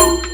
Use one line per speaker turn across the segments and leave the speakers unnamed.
you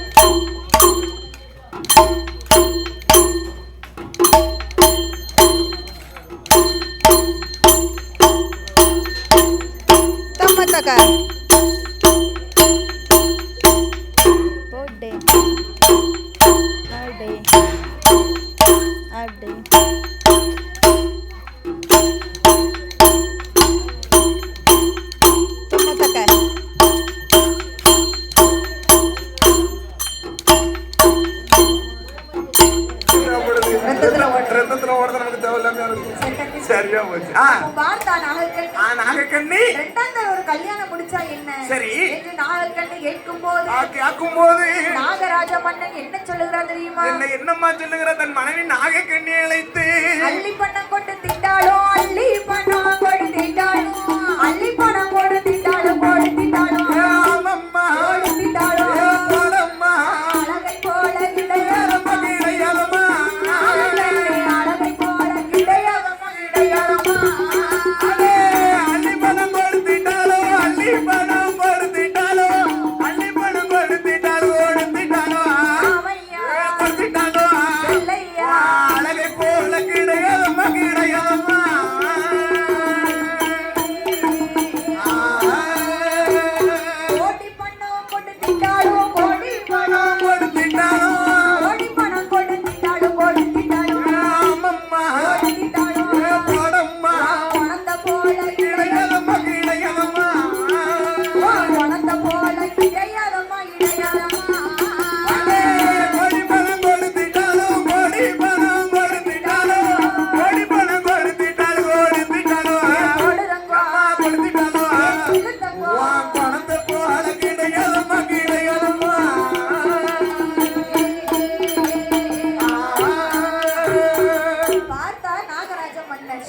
என்ன?
சரி.
என்று நாகக்கண்ணி கேட்கும் போது
கேட்கும் போது
நாகராஜ மன்னன் என்ன சொல்லுகிறார் தெரியுமா?
என்ன என்னம்மா சொல்லுகிற தன் மனைவி நாகக்கண்ணியை அழைத்து
அள்ளி பணம் கொண்டு திட்டாளோ அள்ளி பணம் கொடு திட்டாளோ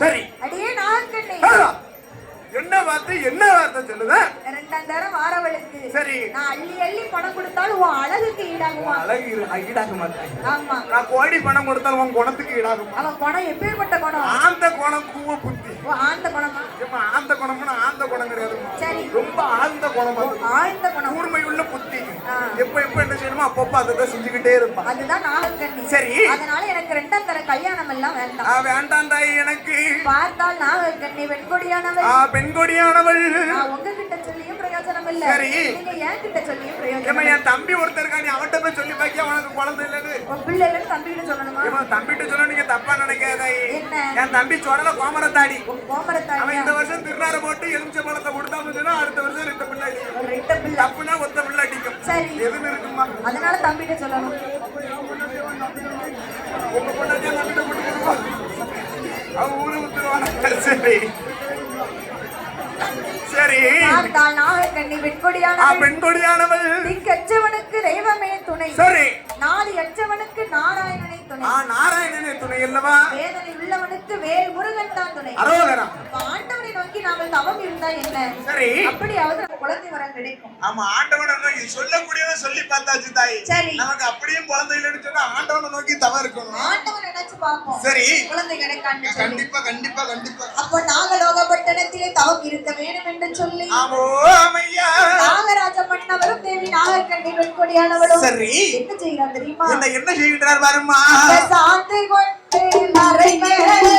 சரி.
அடியே நாகக்கண்ணி
என்ன வார்த்தை என்ன வார்த்தை சொல்லுத?
ரெண்டாம் தரம் வாரவளுக்கு
சரி.
நான் அள்ளி அள்ளி பணம் கொடுத்தாலும் உன் அழகுக்கு ஈடாகுமா?
அழகு ஈடாக மாட்டேன்.
ஆமா.
நான் கோடி பணம் கொடுத்தாலும் உன் குணத்துக்கு ஈடாகுமா?
அவன் குணம் எப்பேற்பட்ட குணம்?
ஆந்த குணம் கூவ புத்தி.
ஆழ்ந்த குணமா?
ஆந்த குணம்னா ஆந்த குணம் கிடையாதும்மா
சரி.
ரொம்ப ஆழ்ந்த குணம்.
ஆழ்ந்த குணம்.
கூர்மை உள்ள புத்தி. எப்ப எப்ப என்ன செய்யணுமோ அப்பப்ப அதை செஞ்சுக்கிட்டே இருப்பான்
அதுதான் நாகக்கண்ணி
சரி.
அதனால எனக்கு ரெண்டாம் தர கல்யாணம் எல்லாம் வேண்டாம்
வேண்டாம் தாய் எனக்கு.
பார்த்தால் நாகக்கண்ணி
பெண்கொடியானவள்.
நான் உங்ககிட்ட சொல்லியும் பிரயோஜனம் இல்ல.
சரி.
நீங்க என் கிட்ட சொல்லியும் பிரயோஜனம்
என் தம்பி ஒருத்தர் நீ போய் சொல்லி பாக்கியா? உனக்கு குழந்தை இல்லைன்னு.
உன் பிள்ளைல தம்பிகிட்ட சொல்லணுமா?
ஏம்மா தம்பிட்ட சொல்ல நீங்க தப்பா என் தம்பி சொடல கோமரத்தாடி. அவன் இந்த வருஷம் திருநார போட்டு எலுமிச்சை பழத்தை கொடுத்தாம சொன்னா அடுத்த வருஷம் ரெண்டு பிள்ளை
ரெட்ட பிள்ளை.
தப்புனா ஒத்த பிள்ளை அடிக்கும்.
சரி.
எதுவும் இருக்குமா?
அதனால தம்பிகிட்ட சொல்லணும்.
உங்க பொண்டாட்டியா தம்பிட்ட போட்டு கொடுப்பா. அவன் ஊரு வித்துருவான சரி. சரி. பெண்கொடியானவள்
திக்கற்றவனுக்கு தெய்வமே துணை.
சரி.
நாடு அற்றவனுக்கு நாராயணனை துணை.
ஆ நாராயணனே துணை அல்லவா?
வேதனை உள்ளவனுக்கு வேல் முருகன் தான் துணை.
அரோகரா.
ஆண்டவனை நோக்கி நாங்கள் தவம் இருந்தா என்ன?
சரி.
அப்படியாவது குழந்தை வரம் கிடைக்கும்.
ஆமா ஆண்டவனை நோக்கி சொல்லக்கூடியதை சொல்லி பார்த்தாச்சு தாய்.
சரி.
நமக்கு அப்படியே குழந்தை இல்லைன்னு சொன்னா ஆண்டவனை நோக்கி தவறு இருக்கணும்.
ஆண்டவன் நினைச்சு பார்ப்போம்.
சரி.
குழந்தை கிடைக்கான்னு
கண்டிப்பா கண்டிப்பா கண்டிப்பா.
அப்போ நாகலோக பட்டணத்திலே தவம் இருக்க வேண்டும் என்று சொல்லி நாகராஜ மன்னவரும் தேவி நாகக்கண்ணி வெண்கொடியானவளும்
சரி.
என்ன செய்கிறார் தெரியுமா?
என்ன என்ன செய்கின்றார் பாருமா
சாந்து கொண்டு மறைமலை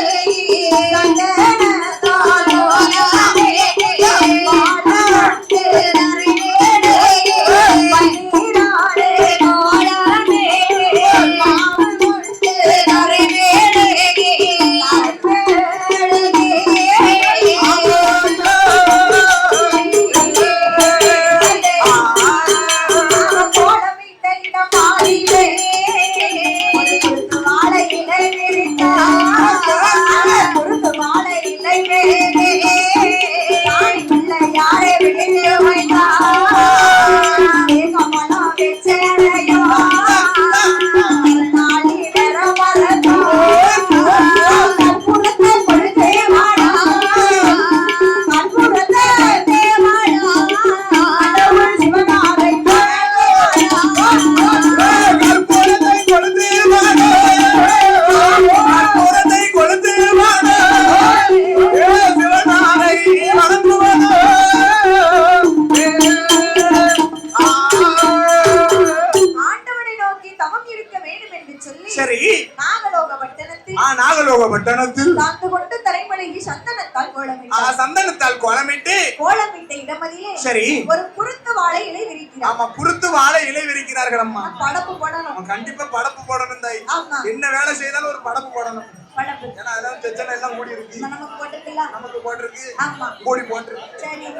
சரி.
ஒரு குருத்து வாழை இலை விரிக்கிறார்.
ஆமா குருத்து வாழை இலை விரிக்கிறார்கள் அம்மா.
படப்பு போடணும்.
கண்டிப்பா படப்பு போடணும் தாய். என்ன வேலை செய்தாலும் ஒரு படப்பு போடணும்.
படப்பு.
ஏன்னா அதெல்லாம் பிரச்சனை எல்லாம் கூடி இருக்கு
நமக்கு போட்டுக்கலாம்
நமக்கு போட்டிருக்கு.
ஆமா.
கூடி போட்டிருக்கு.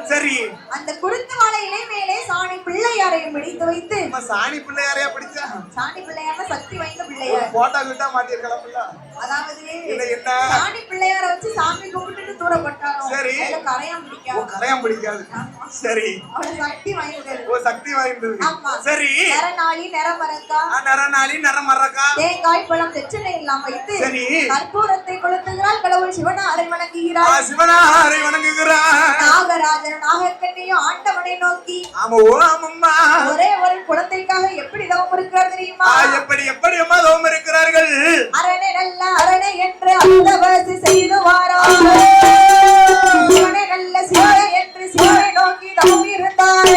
சரி. அந்த குருத்து மலையிலே மேலே சாணி பிள்ளையாரை பிடித்து வைத்து
சாணி பிள்ளையாரையா பிடிச்சா?
சாணி பிள்ளையார்னா சக்தி வாய்ந்த பிள்ளையார்
போட்டோ கிட்டா மாட்டிருக்கலாம் பிள்ளை.
அதாவது
என்ன
சாணி பிள்ளையார வச்சு சாமி கும்பிட்டுட்டு தூர போட்டாலும்
சரி. ஓ
பிடிக்காது.
கரையான் பிடிக்காது. சரி.
சக்தி வாய்ந்தது.
ஓ சக்தி வாய்ந்தது.
ஆமா.
சரி.
நரநாளி நரமரக்கா.
நரநாளி நரமரக்கா.
தேங்காய் பழம் தெச்சனை எல்லாம் வைத்து
சரி.
கற்பூரத்தை கொளுத்துகிறாள் கடவுள் சிவனாரை
ஆ,
வணங்குகிறாள்
சிவனாரை வணங்குகிறான்
நாகராஜன் நாகக்கண்ணியும் ஆண்டவனை நோக்கி.
ஆமா ஆமம்மா
ஒரே ஒரு குழந்தைக்காக எப்படி தவம் இருக்கிறார் தெரியுமா?
எப்படி எப்படி அம்மா தவம் இருக்கிறார்கள்?
அரணை நல்ல அரணை என்று அந்தவசி செய்து வாரா. நல்ல சிவனை என்று சிவனை நோக்கி தவம் இருந்தார்.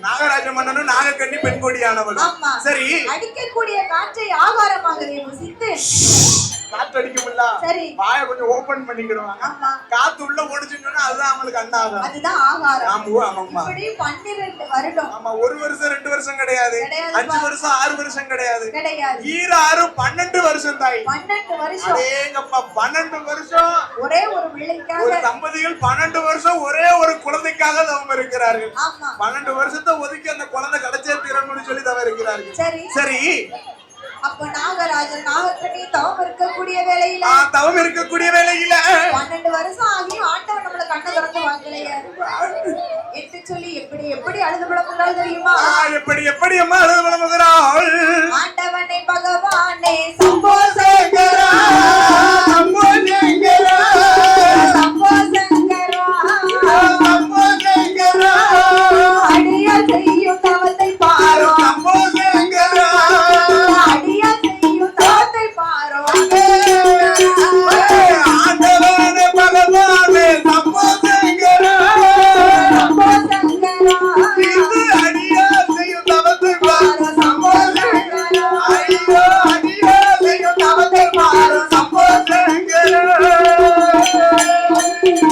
நாகராஜ மன்னனும் நாகக்கண்ணி பெண் கொடியானவள்
ஆமா.
சரி.
அடிக்கக்கூடிய காற்றை ஆகாரமாக ருசித்து.
காத்து அடிக்கும்ல
சரி.
வாயை கொஞ்சம் ஓபன் பண்ணிக்கிடுவாங்க காத்து உள்ள ஓடிச்சுன்னு சொன்னா அதுதான் அவங்களுக்கு அண்ணாகும்
அதுதான் ஆகாரம்.
ஆமா ஆமாம்மா.
பன்னிரண்டு வருடம்.
ஆமா ஒரு வருஷம் ரெண்டு வருஷம் கிடையாது. அஞ்சு வருஷம் ஆறு வருஷம் கிடையாது.
கிடையாது.
ஈர ஆறு பன்னெண்டு வருஷம் தாய்.
பன்னெண்டு வருஷம்.
அதேங்கப்பா பன்னெண்டு வருஷம்.
ஒரே ஒரு
ஒரு
பிள்ளைக்காக
தம்பதிகள் பன்னெண்டு வருஷம் ஒரே ஒரு குழந்தைக்காக தவம் இருக்கிறார்கள். பன்னெண்டு வருஷத்தை ஒதுக்கி அந்த குழந்தை கிடைச்சே தீரணும்னு சொல்லி தவம் இருக்கிறார்கள்.
சரி.
சரி.
அப்ப நாகராஜன் நாகக்கண்ணி தவம் இருக்கக்கூடிய வேலையில
தவம் இருக்கக்கூடிய வேலையில
பன்னெண்டு வருஷம் ஆகியும் ஆண்டவன் நம்மள கண்ணை திறந்து வாங்கலையா என்று சொல்லி எப்படி எப்படி அழுது புலம்புகிறாள் தெரியுமா?
எப்படி எப்படி அம்மா அழுது புலம்புகிறாள்?
ஆண்டவனை பகவானே சம்போ
Thank
you.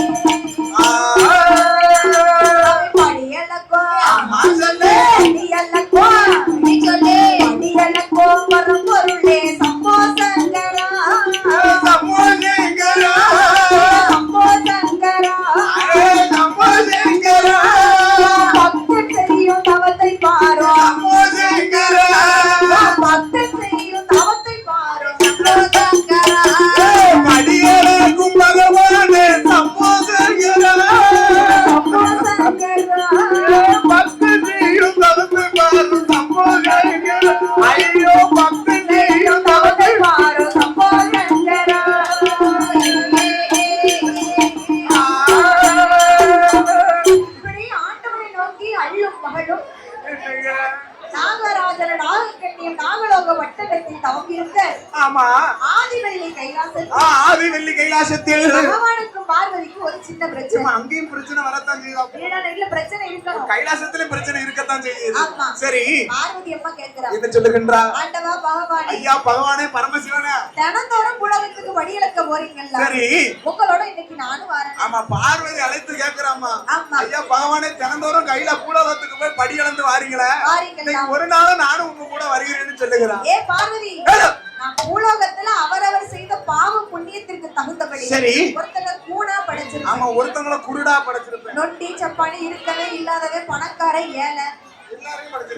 சரி.
பார்வதி அம்மா கேட்கிறா.
என்ன சொல்லுகின்றா.
ஆண்டவா பகவானே.
ஐயா பகவானே பரமசிவனே.
தினந்தோறும் உலகத்துக்கு வடியிலக்க போறீங்கல்ல.
சரி.
உங்களோட இன்னைக்கு நானும் வரேன்.
ஆமா பார்வதி அழைத்து கேக்குறாமா
ஆமா.
ஐயா பகவானே தினந்தோறும் கையில பூலோகத்துக்கு போய் படி வாரீங்களே.
வாரீங்களா
ஒரு நாளும் நானும் உங்க கூட வருகிறேன்னு சொல்லுகிறான்.
ஏ பார்வதி. பூலோகத்துல அவரவர் செய்த பாவ புண்ணியத்திற்கு தகுந்தபடி
சரி.
ஒருத்தர் கூணா படைச்சிருக்கேன்
ஆமா ஒருத்தவங்கள குருடா படைச்சிருப்பேன்.
நொண்டி சப்பானி இருக்கவே இல்லாதவன் பணக்காரன் ஏழை.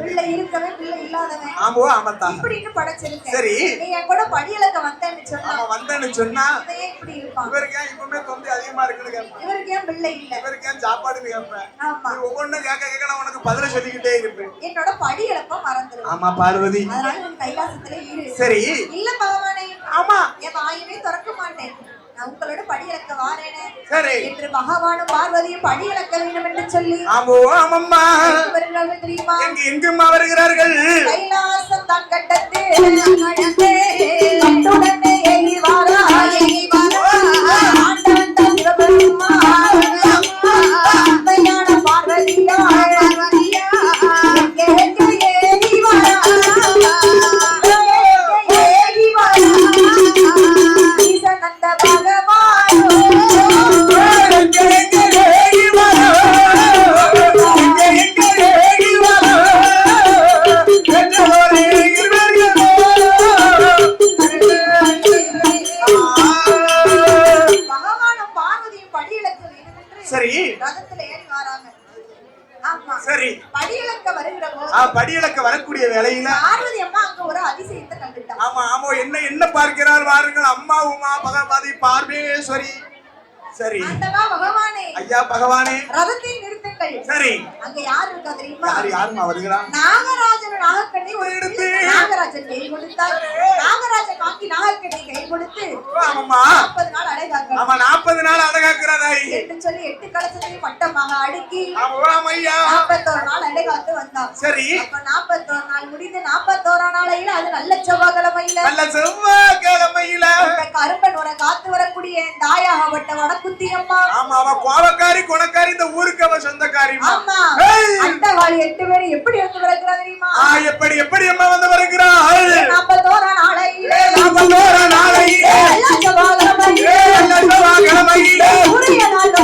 பிள்ளை இருக்கவே பிள்ளை இல்லாதவன்.
ஆமா ஆமாத்தா.
இப்படின்னு படைச்சிருக்கேன்.
சரி.
நீ என் கூட படியலக்க வந்தேன்னு சொன்னா
ஆமா வந்தேன்னு சொன்னா
இப்படி இருப்பான்?
இவருக்கு ஏன் இப்பவுமே தொந்தி அதிகமா இருக்குன்னு கேட்பேன்.
இவருக்கு ஏன் பிள்ளை இல்ல?
இவருக்கு ஏன் சாப்பாடுன்னு கேட்பேன்.
ஆமா.
ஒவ்வொன்றும் கேட்க கேட்க நான் உனக்கு பதில சொல்லிக்கிட்டே இருப்பேன்.
என்னோட படியலப்ப மறந்துடும்
ஆமா பார்வதி.
அதனால கைலாசத்துல இரு.
சரி.
இல்ல பகவானே.
ஆமா.
என் வாயுமே திறக்க மாட்டேன். நான் உங்களோட படியிலக்க வாரேனே என்று மகாவானும் பார்வதியும் படியிலக்க வேண்டும் என்று சொல்லி
ஆமோ ஆமம்மா.
வருகிறார்கள் தெரியுமா?
எங்கு எங்குமா வருகிறார்கள்
கைலாசம் தான் கட்டத்து
சரி.
ரதத்துல
சரி.
படியிலக்க வருகிற
படியிலக்க வரக்கூடிய வேலையில
பார்வதி அங்க ஒரு அதிசயத்தை கண்டுட்டாங்க
ஆமா ஆமா என்ன என்ன பார்க்கிறார் வாருங்கள் அம்மா உமா பகவதி பார்வேஸ்வரி. சரி. ஐயா பகவானே.
ரதத்தை நாட்கள்
சரி.
அங்க யார் இருக்கா தெரியுமா?
யார் யாருமா வருகிறா?
நாகராஜன் நாகக்கண்ணை ஒரு
எடுத்து.
நாகராஜன் கை கொடுத்தார். நாகராஜன் வாங்கி நாகக்கண்ணை கை கொடுத்து
ஆமாம்மா
நாற்பது நாள் அழகாக்கிறார்
ஆமா நாற்பது நாள் அழகாக்கிறாராய்
என்று சொல்லி எட்டு கலசத்திலே பட்டமாக அடுக்கி
ஆமாம்
நாற்பத்தோரு நாள் அழகாத்து வந்தார்.
சரி.
அப்ப நாற்பத்தோரு நாள் முடிந்து நாற்பத்தோரா நாளையில அது நல்ல செவ்வாய்க்கிழமையில.
நல்ல செவ்வாய்க்கிழமையில.
கரும்பன் வர காத்து வரக்கூடிய தாயாகப்பட்ட வடக்குத்தி அம்மா
ஆமா அவ கோவக்காரி கொணக்காரி இந்த ஊருக்கு அவ சொந்த
வந்த எட்டு பேர் எப்படி வந்து வருகிறா தெரியுமா?
எப்படி எப்படி அம்மா வந்து வருகிறா
நாற்பத்தோர நாளை
நாற்பத்தோர
நாளை வாகனமை
வாகனமை உரிய நாள்